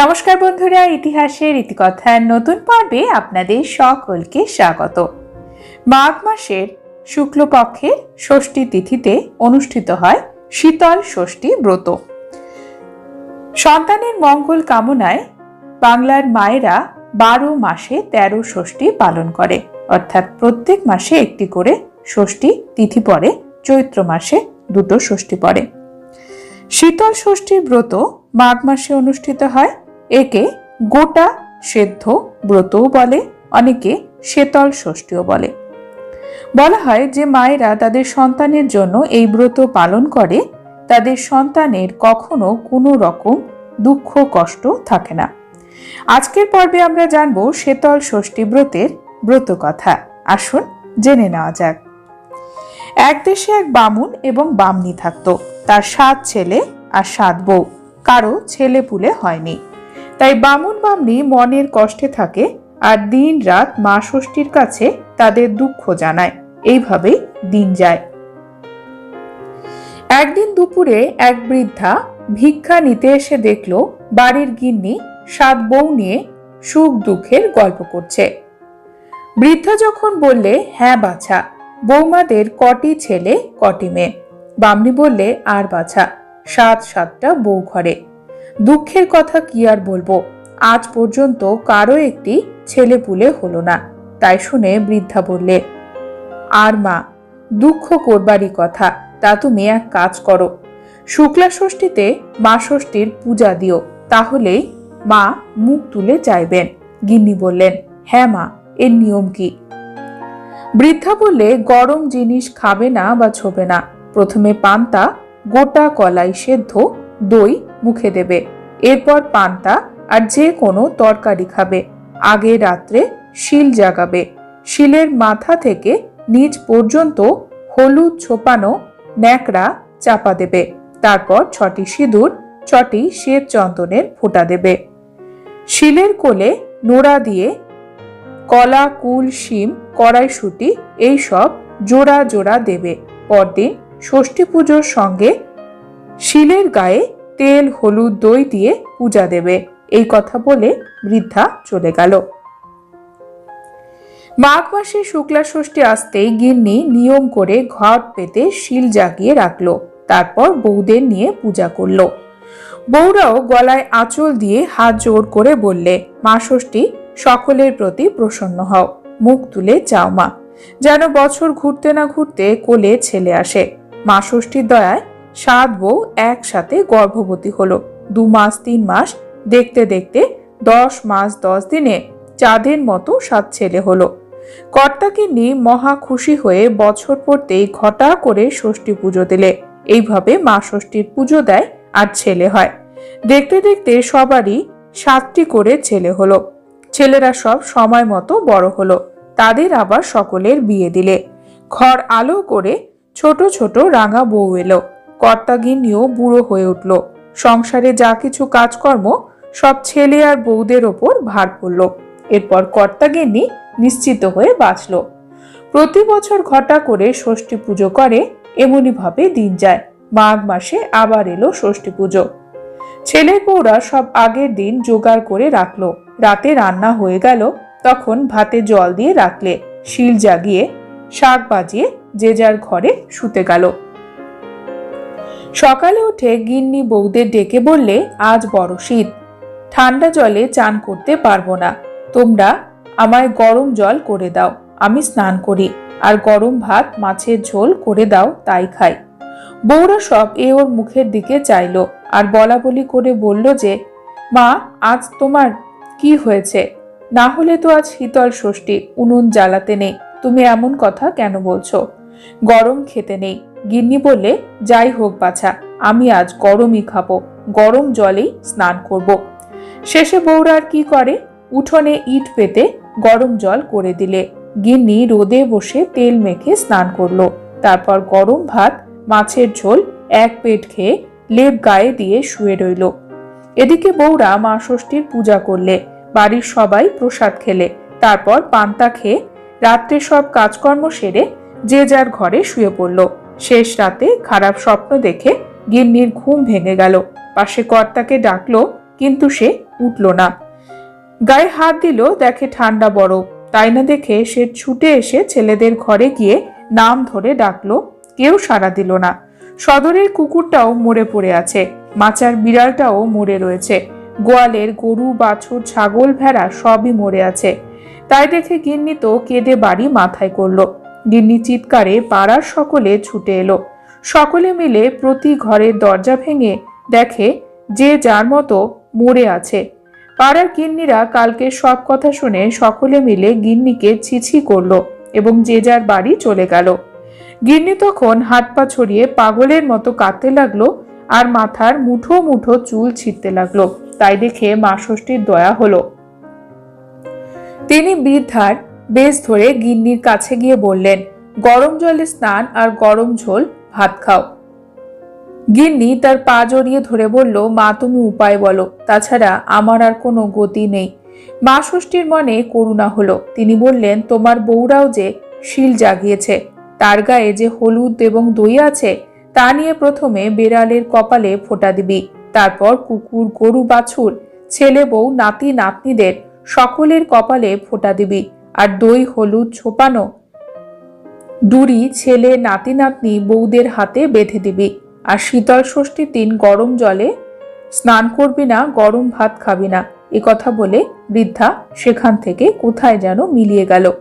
নমস্কার বন্ধুরা, ইতিহাসের ইতিকথার নতুন পর্বে আপনাদের সকলকে স্বাগত। মাঘ মাসের শুক্লপক্ষের ষষ্ঠী তিথিতে অনুষ্ঠিত হয় শীতল ষষ্ঠী ব্রত। সন্তানের মঙ্গল কামনায় বাংলার মায়েরা বারো মাসে তেরো ষষ্ঠী পালন করে। অর্থাৎ প্রত্যেক মাসে একটি করে ষষ্ঠী তিথি পড়ে, চৈত্র মাসে দুটো ষষ্ঠী পড়ে। শীতল ষষ্ঠীর ব্রত মাঘ মাসে অনুষ্ঠিত হয় একে গোটা সেদ্ধ ব্রতও বলে, অনেকে শীতল ষষ্ঠীও বলে। বলা হয় যে মায়েরা তাদের সন্তানের জন্য এই ব্রত পালন করে, তাদের সন্তানের কখনো কোনো রকম দুঃখ, কষ্ট থাকে না। আজকের পর্বে আমরা জানব শীতল ষষ্ঠী ব্রতের ব্রত কথা। আসুন জেনে নেওয়া যাক। এক দেশে এক বামুন এবং বামনি থাকতো। তার সাত ছেলে আর সাত বউ। কারও ছেলে পুলে হয়নি। তাই বামুন বামনি মনের কষ্টে থাকে আর দিন রাত মা ষষ্ঠীর কাছে তাদের দুঃখ জানায়। এইভাবেই দিন যায়। একদিন দুপুরে এক বৃদ্ধা ভিক্ষা নিতে এসে দেখল বাড়ির গিন্নি সাত বউ নিয়ে সুখ দুঃখের গল্প করছে। বৃদ্ধা যখন বললে হ্যাঁ বাছা, বৌমাদের কটি ছেলে, কটি মেয়ে। বামনি বললে, আর বাছা, সাত সাতটা বউ ঘরে। দুঃখের কথা কি আর বলব? আজ পর্যন্ত কারও একটি ছেলে পুলে হলো না। তাই শুনে বৃদ্ধা বললে, আর মা, দুঃখ করবারই কথা। তা তুমি এক কাজ করো। শুক্লা ষষ্ঠীতে মা ষষ্ঠীর পূজা দিও। তাহলেই মা মুখ তুলে চাইবেন। গিন্নি বললেন হ্যাঁ মা, এর নিয়ম কি? বৃদ্ধা বললে, গরম জিনিস খাবে না বা ছোবে না। প্রথমে পান্তা, গোটা কলাই সেদ্ধ, দই মুখে দেবে। এরপর পান্তা আর যে কোনো তরকারি খাবে। আগে রাত্রে শিল জাগাবে। শিলের মাথা থেকে নিচ পর্যন্ত হলুদ ছোপানো ন্যাকড়া চাপা দেবে। তারপর ছটি সিঁদুর, ছটি শ্বেত চন্দনের ফোঁটা দেবে। শিলের কোলে নোড়া দিয়ে কলা, কুল, শিম, কড়াইশুটি এইসব জোড়া জোড়া দেবে। পরদিন ষষ্ঠী পুজোর সঙ্গে শিলের গায়ে তেল, হলুদ, দই দিয়ে পূজা দেবে। এই কথা বলে বৃদ্ধা চলে গেল। মাঘ মাসে শুক্লা ষষ্ঠী আসতেই গিন্নি নিয়ম করে ঘট পেতে শিল জাগিয়ে রাখল। তারপর বৌদের নিয়ে পূজা করল। বৌরাও গলায় আঁচল দিয়ে হাত জোর করে বললে, মা ষষ্ঠী, সকলের প্রতি প্রসন্ন হও। মুখ তুলে চাও মা। যেন বছর ঘুরতে না ঘুরতে কোলে ছেলে আসে। মা ষষ্ঠীর দয়ায় সাত বউ একসাথে গর্ভবতী হলো। দু মাস, তিন মাস, দেখতে দেখতে দশ মাস, দশ দিনে চাঁদের মতো সাত ছেলে হলো। কর্তাকে নিয়ে মহা খুশি হয়ে বছর পড়তেই ঘটা করে ষষ্ঠী পুজো দিলে। এইভাবে মা ষষ্ঠীর পুজো দেয় আর ছেলে হয়। দেখতে দেখতে সবারই সাতটি করে ছেলে হলো। ছেলেরা সব সময় মতো বড় হলো। তাদের আবার সকলের বিয়ে দিলে। ঘর আলো করে ছোট ছোট রাঙা বউ এলো। কর্তাগিন্নিও বুড়ো হয়ে উঠল। সংসারে যা কিছু কাজকর্ম, সব ছেলে আর বউদের ওপর ভার পড়ল। এরপর কর্তাগিন্নি নিশ্চিত হয়ে বাঁচল। প্রতি বছর ঘটা করে ষষ্ঠী পুজো করে এমনি ভাবে দিন যায়। মাঘ মাসে আবার এলো ষষ্ঠী পুজো। ছেলের বউরা সব আগের দিন জোগাড় করে রাখল। রাতে রান্না হয়ে গেল, তখন ভাতে জল দিয়ে রাখলে, শিল জাগিয়ে, শাক বাজিয়ে যে যার ঘরে শুতে গেল। সকালে উঠে গিন্নি বৌদের ডেকে বললে, আজ বড় শীত। ঠান্ডা জলে চান করতে পারব না। তোমরা আমায় গরম জল করে দাও। আমি স্নান করি। আর গরম ভাত, মাছের ঝোল করে দাও, তাই খাই। বউরা সব এ ওর মুখের দিকে চাইলো আর বলা বলি করে বলল যে, মা, আজ তোমার কি হয়েছে? না হলে তো আজ শীতল ষষ্ঠী, উনুন জ্বালাতে নেই। তুমি এমন কথা কেন বলছো? গরম খেতে নেই। গিন্নি বললে, যাই হোক বাছা, আমি আজ গরমই খাব, গরম জলেই স্নান করব। শেষে বউরা আর কি করে? উঠোনে ইট পেতে গরম জল করে দিলে। গিন্নি রোদে বসে তেল মেখে স্নান করল। তারপর গরম ভাত, মাছের ঝোল, এক পেট খেয়ে লেপ গায়ে দিয়ে শুয়ে রইল। এদিকে বউরা মা ষষ্ঠীর পূজা করলে, বাড়ির সবাই প্রসাদ খেলে। তারপর পান্তা খেয়ে রাত্রে সব কাজকর্ম সেরে যে যার ঘরে শুয়ে পড়ল। শেষ রাতে খারাপ স্বপ্ন দেখে গিন্নির ঘুম ভেঙে গেল। পাশে কর্তাকে ডাকলো, কিন্তু সে উঠল না। গায়ে হাত দিল, দেখে ঠান্ডা বরফ। তাই না দেখে সে ছুটে এসে ছেলেদের ঘরে গিয়ে নাম ধরে ডাকলো, কেউ সাড়া দিল না। সদরের কুকুরটাও মরে পড়ে আছে, মাচার বিড়ালটাও মরে রয়েছে। গোয়ালের গরু, বাছুর, ছাগল, ভেড়া সবই মরে আছে। তাই দেখে গিন্নি তো কেঁদে বাড়ি মাথায় করল। গিন্নি চিৎকারে পাড়ার সকলে ছুটে এলো। সকলে মিলে প্রতি ঘরের দরজা ভেঙে দেখে যে যার মতো মরে আছে। পাড়ার গিন্নিরা কালকে সব কথা শুনে সকলে মিলে গিন্নিকে ছিছি করল এবং যে যার বাড়ি চলে গেল। গিন্নি তখন হাত পা ছড়িয়ে পাগলের মতো কাঁদতে লাগল আর মাথার মুঠো মুঠো চুল ছিঁড়তে লাগল। তাই দেখে মা ষষ্ঠীর দয়া হলো। তিনি বৃদ্ধার বেশ ধরে গিন্নির কাছে গিয়ে বললেন, গরম জলে স্নান আর গরম ঝোল, ভাত খাও। গিন্নি তার পা জড়িয়ে ধরে বলল, মা, তুমি উপায় বলো। তাছাড়া আমার আর কোনো গতি নেই। মা ষষ্ঠীর মনে করুণা হলো। তিনি বললেন, তোমার বউরাও যে শিল জাগিয়েছে, তার গায়ে যে হলুদ এবং দই আছে, তা নিয়ে প্রথমে বেড়ালের কপালে ফোটা দিবি। তারপর কুকুর, গরু, বাছুর, ছেলে বউ, নাতি, নাতনিদের সকলের কপালে ফোটা দিবি। আর দই, হলুদ, ছোপানো। ডুরি ছেলে নাতি নাতনি বউদের হাতে বেঁধে দিবি আর শীতল ষষ্ঠীর দিন গরম জলে স্নান করবি না, গরম ভাত খাবি না। এ কথা বলে বৃদ্ধা সেখান থেকে কোথায় যেন মিলিয়ে গেল।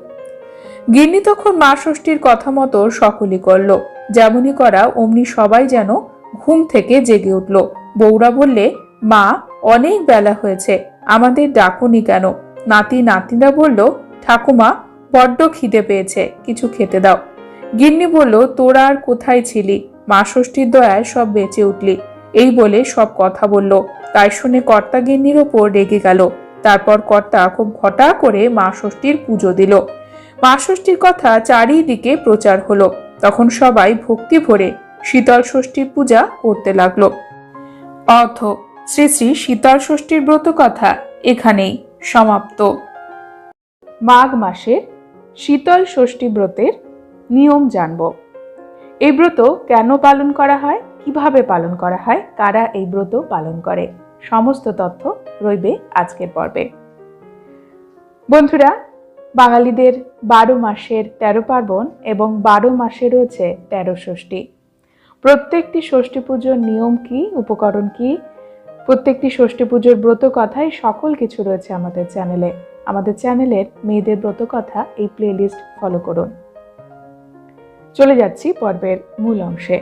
গিন্নি তখন মা ষষ্ঠীর কথা মতো সকলই করল। যেমনই করা, অমনি সবাই যেন ঘুম থেকে জেগে উঠল। বৌরা বললে, মা, অনেক বেলা হয়েছে, আমাদের ডাকুনি কেন? নাতি নাতিরা বলল ঠাকুমা বড্ড খিদে পেয়েছে, কিছু খেতে দাও। গিন্নি বলল, তোরা আর কোথায় ছিলি? মা ষষ্ঠীর দয়ায় সব বেঁচে উঠলি। এই বলে সব কথা বলল। তাই শুনে কর্তা গিন্নির ওপর রেগে গেল। তারপর কর্তা খুব ঘটা করে মা ষষ্ঠীর পুজো দিল। মা ষষ্ঠীর কথা চারিদিকে প্রচার হলো। তখন সবাই ভক্তি ভরে শীতল ষষ্ঠীর পূজা করতে লাগল। অথ শ্রী শ্রী শীতল ষষ্ঠীর ব্রত কথা এখানেই সমাপ্ত। মাঘ মাসের শীতল ষষ্ঠী ব্রতের নিয়ম জানব। এই ব্রত কেন পালন করা হয়? কীভাবে পালন করা হয়? কারা এই ব্রত পালন করে? সমস্ত তথ্য রইবে আজকের পর্বে। বন্ধুরা, বাঙালিদের বারো মাসের তেরো পার্বণ এবং বারো মাসে রয়েছে তেরো ষষ্ঠী। প্রত্যেকটি ষষ্ঠী পুজোর নিয়ম কি? উপকরণ কি? প্রত্যেকটি ষষ্ঠী পুজোর ব্রত কথাই সকল কিছু রয়েছে আমাদের চ্যানেলে। আমাদের চ্যানেলের মেয়েদের ব্রত কথা এই প্লেলিস্ট ফলো করুন। চলে যাচ্ছি পর্বের মূল অংশে।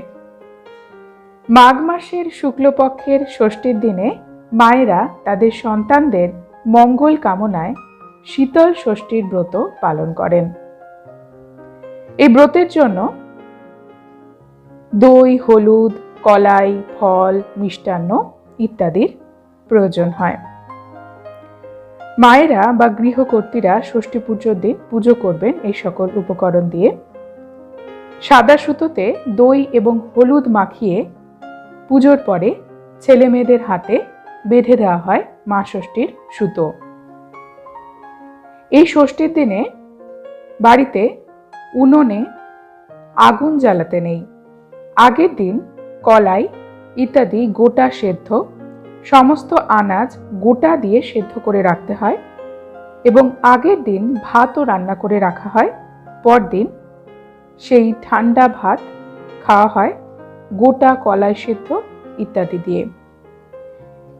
মাঘ মাসের শুক্লপক্ষের ষষ্ঠীর দিনে মায়েরা তাদের সন্তানদের মঙ্গল কামনায় শীতল ষষ্ঠীর ব্রত পালন করেন। এই ব্রতের জন্য দই, হলুদ, কলাই, ফল, মিষ্টান্ন ইত্যাদির প্রয়োজন হয়। মায়েরা বা গৃহকর্তীরা ষষ্ঠী পুজোর দিন পুজো করবেন এই সকল উপকরণ দিয়ে। সাদা সুতোতে দই এবং হলুদ মাখিয়ে পুজোর পরে ছেলে মেয়েদের হাতে বেঁধে দেওয়া হয় মা ষষ্ঠীর সুতো। এই ষষ্ঠীর দিনে বাড়িতে উনোনে আগুন জ্বালাতে নেই। আগের দিন কলাই ইত্যাদি গোটা সেদ্ধ সমস্ত আনাজ গোটা দিয়ে সেদ্ধ করে রাখতে হয় এবং আগের দিন ভাতও রান্না করে রাখা হয়। পরদিন সেই ঠান্ডা ভাত খাওয়া হয় গোটা কলাই সেদ্ধ ইত্যাদি দিয়ে।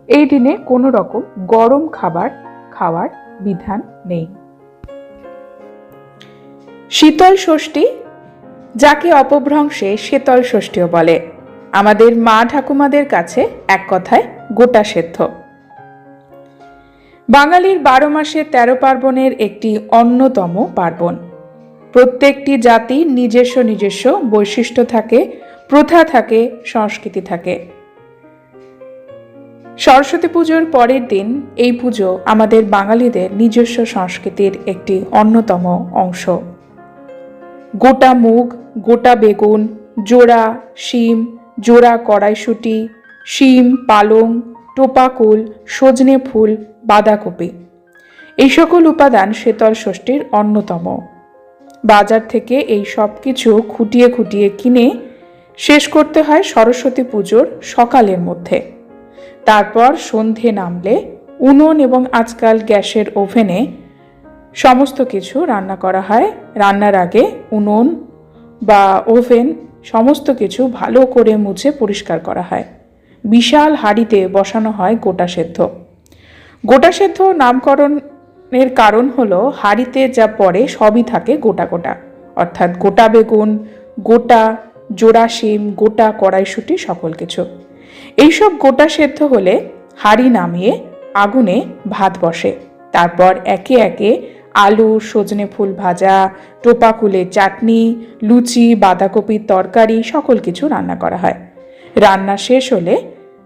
এই দিনে কোনো রকম গরম খাবার খাওয়ার বিধান নেই। শীতল ষষ্ঠী, যাকে অপভ্রংশে শীতল ষষ্ঠীও বলে। আমাদের মা ঠাকুমাদের কাছে এক কথায় গোটা সেদ্ধ। বাঙালির বারো মাসে তেরো পার্বণের একটি অন্যতম পার্বণ। প্রত্যেকটি জাতির নিজস্ব নিজস্ব বৈশিষ্ট্য থাকে, প্রথা থাকে, সংস্কৃতি থাকে। সরস্বতী পুজোর পরের দিন এই পুজো আমাদের বাঙালিদের নিজস্ব সংস্কৃতির একটি অন্যতম অংশ। গোটা মুগ, গোটা বেগুন, জোড়া, শিম জোড়া কড়াইশুটি, শিম, পালং, টোপাকুল, সজনে ফুল, বাঁধাকপি। এই সকল উপাদান শীতল ষষ্ঠীর অন্যতম। বাজার থেকে এই সব কিছু খুঁটিয়ে খুঁটিয়ে কিনে শেষ করতে হয় সরস্বতী পুজোর সকালের মধ্যে। তারপর সন্ধে নামলে উনুন এবং আজকাল গ্যাসের ওভেনে সমস্ত কিছু রান্না করা হয়। রান্নার আগে উনুন বা ওভেন সমস্ত কিছু ভালো করে মুছে পরিষ্কার করা হয়। বিশাল হাঁড়িতে বসানো হয় গোটা সেদ্ধ। গোটা সেদ্ধ নামকরণের কারণ হলো, হাঁড়িতে যা পড়ে সবই থাকে গোটা গোটা। অর্থাৎ গোটা বেগুন, গোটা জোড়া শিম গোটা কড়াইশুঁটি, সকল কিছু। এইসব গোটা সেদ্ধ হলে হাঁড়ি নামিয়ে আগুনে ভাত বসে। তারপর একে একে আলু, সজনে ফুল ভাজা টোপা কুলের চাটনি, লুচি, বাঁধাকপির তরকারি, সকল কিছু রান্না করা হয়। রান্না শেষ হলে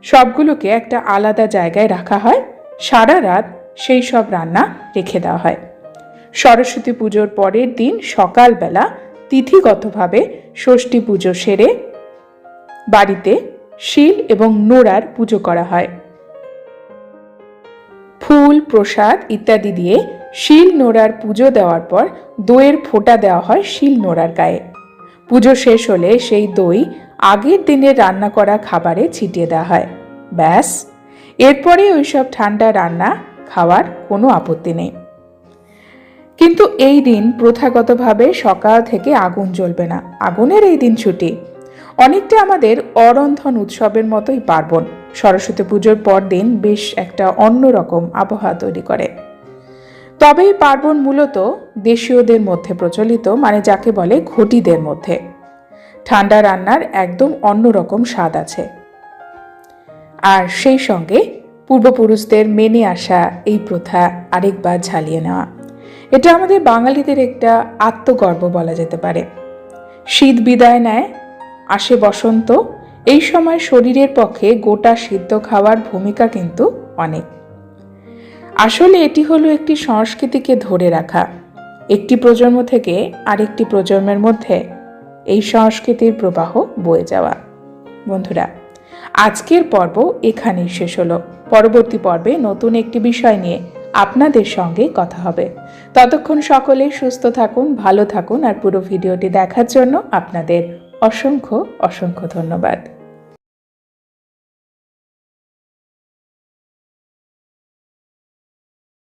সবগুলোকে একটা আলাদা জায়গায় রাখা হয়। সারা রাত সেই সব রান্না রেখে দেওয়া হয়। সরস্বতী পুজোর পরের দিন সকালবেলা তিথিগতভাবে ষষ্ঠী পুজো সেরে বাড়িতে শিল এবং নোড়ার পুজো করা হয়। ফুল, প্রসাদ ইত্যাদি দিয়ে শিল নোড়ার পুজো দেওয়ার পর দইয়ের ফোঁটা দেওয়া হয় শিল নোড়ার গায়ে। পুজো শেষ হলে সেই দই আগের দিনে রান্না করা খাবারে ছিটিয়ে দেওয়া হয়। ব্যাস। এরপরে ওইসব ঠান্ডা রান্না খাওয়ার কোনো আপত্তি নেই। কিন্তু এই দিন প্রথাগতভাবে সকাল থেকে আগুন জ্বলবে না। আগুনের এই দিন ছুটি। অনেকটা আমাদের অরন্ধন উৎসবের মতোই পার্বণ। সরস্বতী পুজোর পর দিন বেশ একটা অন্যরকম আবহাওয়া তৈরি করে। তবে এই পার্বণ মূলত দেশীয়দের মধ্যে প্রচলিত মানে যাকে বলে ঘটিদের মধ্যে। ঠান্ডা রান্নার একদম অন্যরকম স্বাদ আছে। আর সেই সঙ্গে পূর্বপুরুষদের মেনে আসা এই প্রথা আরেকবার ঝালিয়ে নেওয়া। এটা আমাদের বাঙালিদের একটা আত্মগর্ব বলা যেতে পারে। শীত বিদায় নেয়, আসে বসন্ত, এই সময় শরীরের পক্ষে গোটা সিদ্ধ খাওয়ার ভূমিকা কিন্তু অনেক। আসলে এটি হলো একটি সংস্কৃতিকে ধরে রাখা। একটি প্রজন্ম থেকে আরেকটি প্রজন্মের মধ্যে এই সংস্কৃতির প্রবাহ বয়ে যাওয়া। বন্ধুরা, আজকের পর্ব এখানেই শেষ হলো। পরবর্তী পর্বে নতুন একটি বিষয় নিয়ে আপনাদের সঙ্গে কথা হবে। ততক্ষণ সকলে সুস্থ থাকুন, ভালো থাকুন আর পুরো ভিডিওটি দেখার জন্য আপনাদের অসংখ্য অসংখ্য ধন্যবাদ।